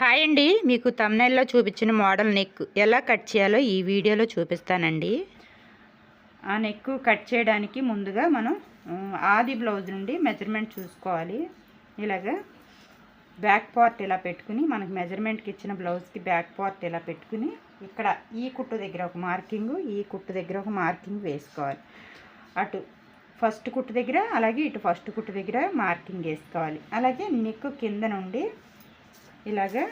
Hi అండి. మీకు తమ్నెల్లో చూపించిన మోడల్ నెక్ ఎలా కట్ చేయాలో ఈ వీడియోలో చూపిస్తానండి. ఆ నెక్ కట్ చేయడానికి ముందుగా మనం ఆది బ్లౌజ్ నుండి మెజర్మెంట్ చూసుకోవాలి. ఇలాగా బ్యాక్ పార్ట్ ఇలా పెట్టుకుని మనకు మెజర్మెంట్కి ఇచ్చిన బ్లౌజ్కి బ్యాక్ పార్ట్ ఇలా పెట్టుకుని ఇక్కడ ఈ కుట్టు దగ్గర ఒక మార్కింగ్ ఈ కుట్టు దగ్గర ఒక మార్కింగ్ వేసుకోవాలి. అటు ఫస్ట్ కుట్టు దగ్గర అలాగే ఇటు ఫస్ట్ కుట్టు దగ్గర మార్కింగ్ వేసుకోవాలి. అలాగే నెక్ కింద నుండి ఇలాగా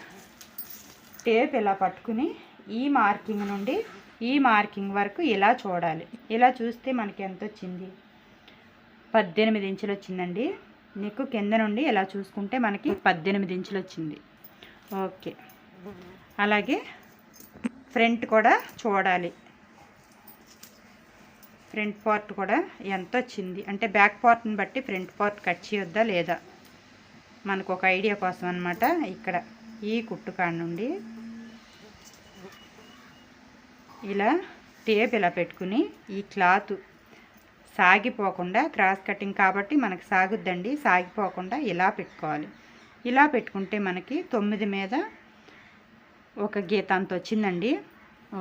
టేప్ ఇలా పట్టుకుని ఈ మార్కింగ్ నుండి ఈ మార్కింగ్ వరకు ఇలా చూడాలి. ఇలా చూస్తే మనకి ఎంత వచ్చింది? పద్దెనిమిది ఇంచులు వచ్చిందండి. నీకు కింద నుండి ఇలా చూసుకుంటే మనకి పద్దెనిమిది ఇంచులు వచ్చింది. ఓకే. అలాగే ఫ్రంట్ కూడా చూడాలి. ఫ్రంట్ పార్ట్ కూడా ఎంత వచ్చింది? అంటే బ్యాక్ పార్ట్ని బట్టి ఫ్రంట్ పార్ట్ కట్ చేయొద్దా లేదా? మనకు ఒక ఐడియా కోసం అనమాట ఇక్కడ ఈ కుట్టుకాడ నుండి ఇలా టేప్ ఇలా పెట్టుకుని ఈ క్లాత్ సాగిపోకుండా క్రాస్ కటింగ్ కాబట్టి మనకు సాగుద్దండి. సాగిపోకుండా ఇలా పెట్టుకోవాలి. ఇలా పెట్టుకుంటే మనకి తొమ్మిది మీద ఒక గీత అంత వచ్చిందండి.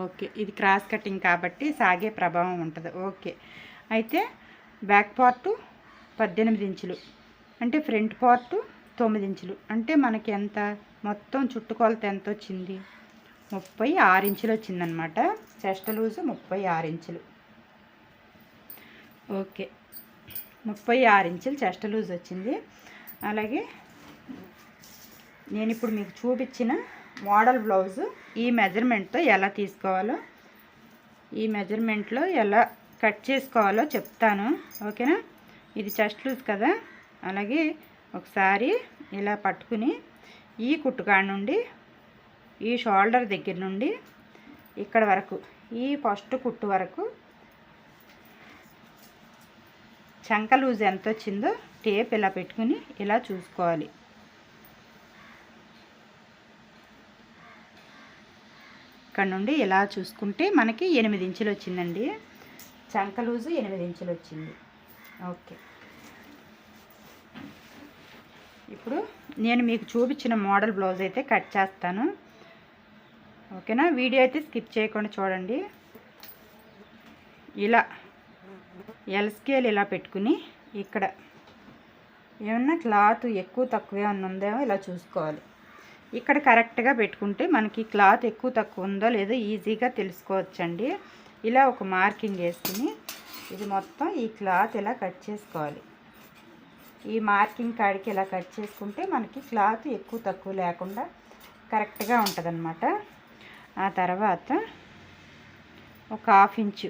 ఓకే ఇది క్రాస్ కటింగ్ కాబట్టి సాగే ప్రభావం ఉంటుంది. ఓకే అయితే బ్యాక్ పార్టు పద్దెనిమిది ఇంచులు. అంటే ఫ్రంట్ పార్టు తొమ్మిది ఇంచులు. అంటే మనకి ఎంత? మొత్తం చుట్టుకొలత ఎంత వచ్చింది? ముప్పై ఆరు ఇంచులు వచ్చిందనమాట చెస్ట్ లూజు ముప్పై ఆరు ఇంచులు. ఓకే. ముప్పై ఆరు ఇంచులు చెస్ట్ లూజ్ వచ్చింది. అలాగే నేను ఇప్పుడు మీకు చూపించిన మోడల్ బ్లౌజు ఈ మెజర్మెంట్తో ఎలా తీసుకోవాలో ఈ మెజర్మెంట్లో ఎలా కట్ చేసుకోవాలో చెప్తాను. ఓకేనా? ఇది చెస్ట్ లూజ్ కదా? అలాగే ఒకసారి ఇలా పట్టుకుని ఈ కుట్టుకాడ నుండి ఈ షోల్డర్ దగ్గర నుండి ఇక్కడ వరకు ఈ ఫస్ట్ కుట్టు వరకు చంక లూజ్ ఎంత వచ్చిందో టేప్ ఇలా పెట్టుకుని ఇలా చూసుకోవాలి. ఇక్కడ నుండి ఇలా చూసుకుంటే మనకి ఎనిమిది ఇంచులు వచ్చిందండి. చంక లూజు ఎనిమిది ఇంచులు వచ్చింది. ఓకే. ఇప్పుడు నేను మీకు చూపించిన మోడల్ బ్లౌజ్ అయితే కట్ చేస్తాను. ఓకేనా? వీడియో అయితే స్కిప్ చేయకుండా చూడండి. ఇలా ఎల్ స్కేల్ ఇలా పెట్టుకుని ఇక్కడ ఏమన్నా క్లాత్ ఎక్కువ తక్కువ ఏమన్నా ఉందేమో ఇలా చూసుకోవాలి. ఇక్కడ కరెక్ట్గా పెట్టుకుంటే మనకి క్లాత్ ఎక్కువ తక్కువ ఉందో లేదో ఈజీగా తెలుసుకోవచ్చండి. ఇలా ఒక మార్కింగ్ వేసుకుని ఇది మొత్తం ఈ క్లాత్ ఇలా కట్ చేసుకోవాలి. ఈ మార్కింగ్ కాడికి ఇలా కట్ చేసుకుంటే మనకి క్లాత్ ఎక్కువ తక్కువ లేకుండా కరెక్ట్గా ఉంటుందన్నమాట. ఆ తర్వాత ఒక హాఫ్ ఇంచు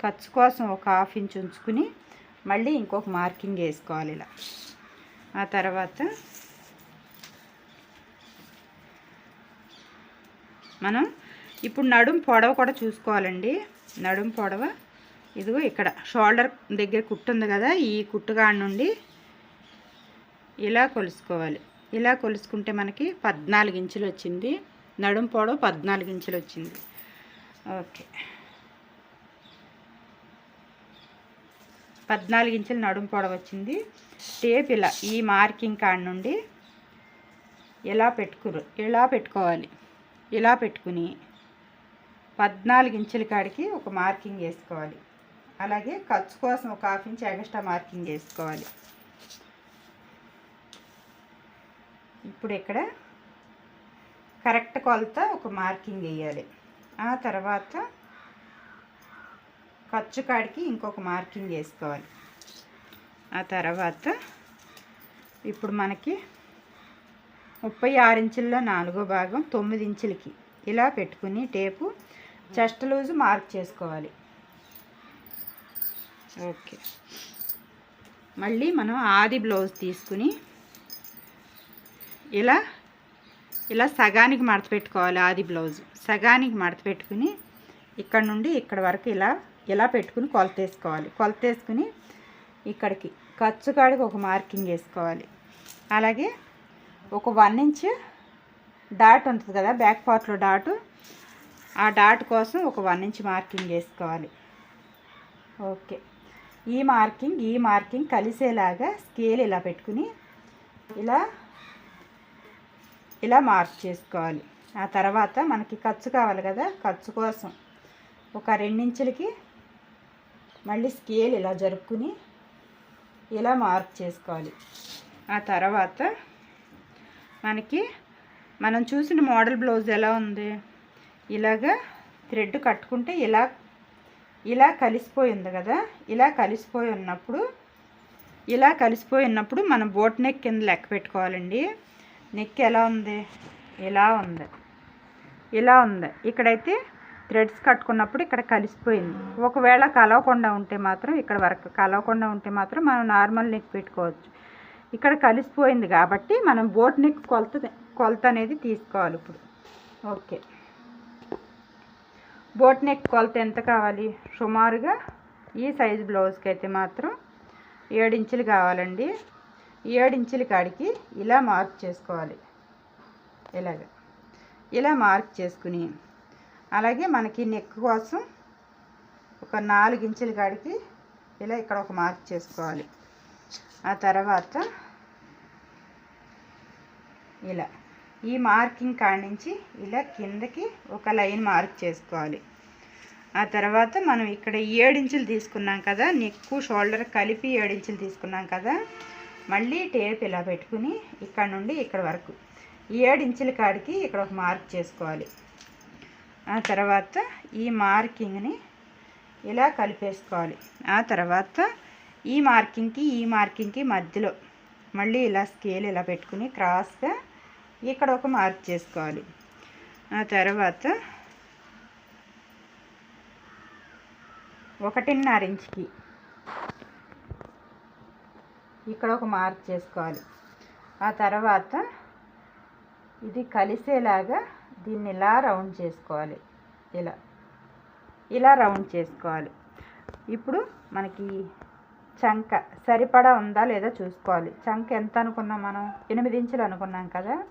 ఖర్చు కోసం ఒక హాఫ్ ఇంచ్ ఉంచుకుని మళ్ళీ ఇంకొక మార్కింగ్ వేసుకోవాలి ఇలా. ఆ తర్వాత మనం ఇప్పుడు నడుం పొడవ కూడా చూసుకోవాలండి. నడుం పొడవ ఇదిగో ఇక్కడ షోల్డర్ దగ్గర కుట్టు ఉంది కదా ఈ కుట్టుగాడ నుండి ఇలా కొలుసుకోవాలి. ఇలా కొలుసుకుంటే మనకి పద్నాలుగు ఇంచులు వచ్చింది. నడుం పొడవు పద్నాలుగు ఇంచులు వచ్చింది. ఓకే. పద్నాలుగు ఇంచులు నడుం పొడవు వచ్చింది. టేప్ ఇలా ఈ మార్కింగ్ కాడ నుండి ఇలా పెట్టుకురు ఇలా పెట్టుకోవాలి. ఇలా పెట్టుకుని పద్నాలుగు ఇంచుల కాడికి ఒక మార్కింగ్ వేసుకోవాలి. అలాగే ఖర్చు కోసం ఒక హాఫ్ ఇంచ్ ఎగస్ట్రా మార్కింగ్ చేసుకోవాలి ఇప్పుడు ఇక్కడ కరెక్ట్ కొలత ఒక మార్కింగ్ వేయాలి. ఆ తర్వాత ఖర్చు కాడికి ఇంకొక మార్కింగ్ వేసుకోవాలి. ఆ తర్వాత ఇప్పుడు మనకి ముప్పై ఆరు ఇంచుల్లో నాలుగో భాగం తొమ్మిది ఇంచులకి ఇలా పెట్టుకుని టేపు చెస్ట్ లూజు మార్క్ చేసుకోవాలి. ఓకే. మళ్ళీ మనం ఆది బ్లౌజ్ తీసుకుని ఇలా ఇలా సగానికి మడత పెట్టుకోవాలి ఆది బ్లౌజ్. సగానికి మడత పెట్టుకుని ఇక్కడ నుండి ఇక్కడ వరకు ఇలా ఇలా పెట్టుకుని కొలత వేసుకోవాలి. కొలత వేసుకుని ఇక్కడికి ఖర్చు కాడికి ఒక మార్కింగ్ వేసుకోవాలి. అలాగే ఒక వన్ ఇంచ్ డాట్ ఉంటుంది కదా బ్యాక్ పార్ట్లో డాటు. ఆ డాట్ కోసం ఒక వన్ ఇంచ్ మార్కింగ్ వేసుకోవాలి. ఓకే. ఈ మార్కింగ్ ఈ మార్కింగ్ కలిసేలాగా స్కేల్ ఇలా పెట్టుకుని ఇలా ఇలా మార్క్ చేసుకోవాలి. ఆ తర్వాత మనకి ఖర్చు కావాలి కదా ఖర్చు కోసం ఒక రెండించులకి మళ్ళీ స్కేల్ ఇలా జరుపుకుని ఇలా మార్క్ చేసుకోవాలి. ఆ తర్వాత మనకి మనం చూసిన మోడల్ బ్లౌజ్ ఎలా ఉంది? ఇలాగా థ్రెడ్ కట్టుకుంటే ఇలా ఇలా కలిసిపోయింది కదా ఇలా కలిసిపోయి ఉన్నప్పుడు ఇలా కలిసిపోయి ఉన్నప్పుడు మనం బోట్ నెక్ కింద లెక్క పెట్టుకోవాలండి. నెక్ ఎలా ఉంది? ఇలా ఉంది. ఇలా ఉంది. ఇక్కడైతే థ్రెడ్స్ కట్టుకున్నప్పుడు ఇక్కడ కలిసిపోయింది. ఒకవేళ కలవకుండా ఉంటే మాత్రం ఇక్కడ వరకు కలవకుండా ఉంటే మాత్రం మనం నార్మల్ నెక్ పెట్టుకోవచ్చు. ఇక్కడ కలిసిపోయింది కాబట్టి మనం బోట్ నెక్ కొలత కొలత అనేది తీసుకోవాలి ఇప్పుడు. ఓకే. బోట్ నెక్ కొలత ఎంత కావాలి? సుమారుగా ఈ సైజు బ్లౌజ్కి అయితే మాత్రం ఏడించులు కావాలండి. ఏడించుల కాడికి ఇలా మార్క్ చేసుకోవాలి. ఇలాగ. ఇలా మార్క్ చేసుకుని అలాగే మనకి నెక్ కోసం ఒక నాలుగు ఇంచుల కాడికి ఇలా ఇక్కడ ఒక మార్క్ చేసుకోవాలి. ఆ తర్వాత ఇలా. ఈ మార్కింగ్ కాడి నుంచి ఇలా కిందకి ఒక లైన్ మార్క్ చేసుకోవాలి. ఆ తర్వాత మనం ఇక్కడ ఏడించులు తీసుకున్నాం కదా నెక్కు షోల్డర్ కలిపి ఏడించులు తీసుకున్నాం కదా మళ్ళీ టేప్ ఇలా పెట్టుకుని ఇక్కడ నుండి ఇక్కడ వరకు ఏడించుల కాడికి ఇక్కడ ఒక మార్క్ చేసుకోవాలి. ఆ తర్వాత ఈ మార్కింగ్ని ఇలా కలిపేసుకోవాలి. ఆ తర్వాత ఈ మార్కింగ్కి ఈ మార్కింగ్కి మధ్యలో మళ్ళీ ఇలా స్కేల్ ఇలా పెట్టుకుని క్రాస్గా ఇక్కడ ఒక మార్క్ చేసుకోవాలి. ఆ తర్వాత ఒకటిన్నర ఇంచుకి ఇక్కడ ఒక మార్క్ చేసుకోవాలి. ఆ తర్వాత ఇది కలిసేలాగా దీన్ని ఇలా రౌండ్ చేసుకోవాలి. ఇలా ఇలా రౌండ్ చేసుకోవాలి. ఇప్పుడు మనకి చంక సరిపడా ఉందా లేదా చూసుకోవాలి. చంక ఎంత అనుకున్నాం మనం? ఎనిమిది ఇంచులు అనుకున్నాం కదా?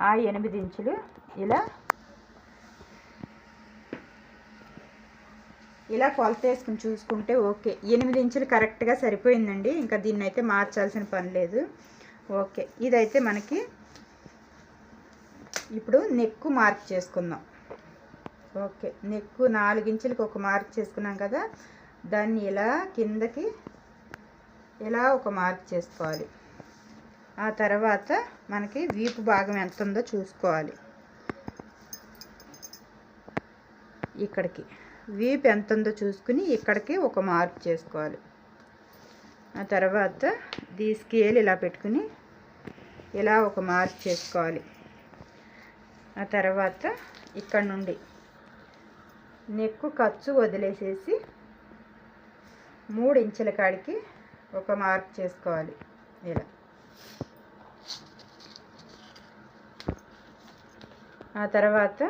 ఆ ఎనిమిది ఇంచులు ఇలా ఇలా కొలత వేసుకుని చూసుకుంటే ఓకే. ఎనిమిది ఇంచులు కరెక్ట్గా సరిపోయిందండి. ఇంకా దీన్ని అయితే మార్చాల్సిన పని లేదు. ఓకే. ఇదైతే మనకి ఇప్పుడు నెక్కు మార్క్ చేసుకుందాం. ఓకే. నెక్కు నాలుగించులకు ఒక మార్క్ చేసుకున్నాం కదా. దాన్ని ఇలా కిందకి ఇలా ఒక మార్క్ చేసుకోవాలి. ఆ తర్వాత మనకి వీపు భాగం ఎంత ఉందో చూసుకోవాలి. ఇక్కడికి. వీపు ఎంత ఉందో చూసుకుని ఇక్కడికి ఒక మార్క్ చేసుకోవాలి. ఆ తర్వాత దీ స్కేల్ ఇలా పెట్టుకుని ఇలా ఒక మార్క్ చేసుకోవాలి. ఆ తర్వాత ఇక్కడ నుండి నెక్కు ఖర్చు వదిలేసేసి మూడు ఇంచుల కాడికి ఒక మార్క్ చేసుకోవాలి. ఇలా. ఆ తర్వాత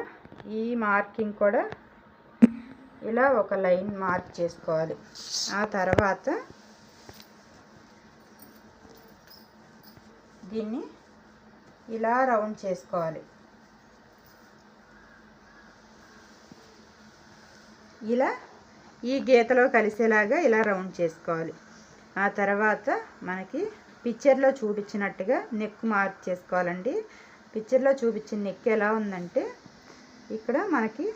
ఈ మార్కింగ్ కూడా ఇలా ఒక లైన్ మార్క్ చేసుకోవాలి. ఆ తర్వాత దీన్ని ఇలా రౌండ్ చేసుకోవాలి. ఇలా ఈ గీతలో కలిసేలాగా ఇలా రౌండ్ చేసుకోవాలి. ఆ తర్వాత మనకి పిక్చర్లో చూపించినట్టుగా నెక్ మార్క్ చేసుకోవాలండి. పిక్చర్లో చూపించిన నెక్ ఎలా ఉందంటే ఇక్కడ మనకి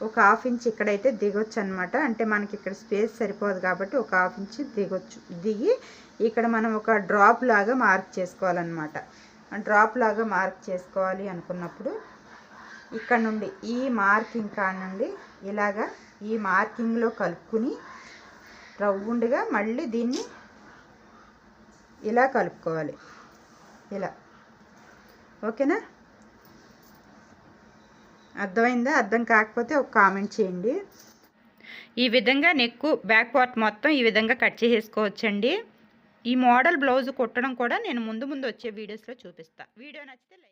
ఒక హాఫ్ ఇంచ్ ఇక్కడైతే దిగొచ్చు అనమాట అంటే మనకి ఇక్కడ స్పేస్ సరిపోదు కాబట్టి ఒక హాఫ్ ఇంచ్ దిగొచ్చు. దిగి ఇక్కడ మనం ఒక డ్రాప్ లాగా మార్క్ చేసుకోవాలన్నమాట. డ్రాప్ లాగా మార్క్ చేసుకోవాలి అనుకున్నప్పుడు ఇక్కడ నుండి ఈ మార్కింగ్ కాడ నుండి ఇలాగా ఈ మార్కింగ్లో కలుపుకుని రౌండ్గా మళ్ళీ దీన్ని ఇలా కలుపుకోవాలి. ఇలా. ఓకేనా? అర్థమైందా? అర్థం కాకపోతే ఒక కామెంట్ చేయండి. ఈ విధంగా నెక్ బ్యాక్ పార్ట్ మొత్తం ఈ విధంగా కట్ చేసేసుకోవచ్చండి. ఈ మోడల్ బ్లౌజ్ కుట్టడం కూడా నేను ముందు ముందు వచ్చే వీడియోస్లో చూపిస్తాను వీడియో నచ్చితే లైక్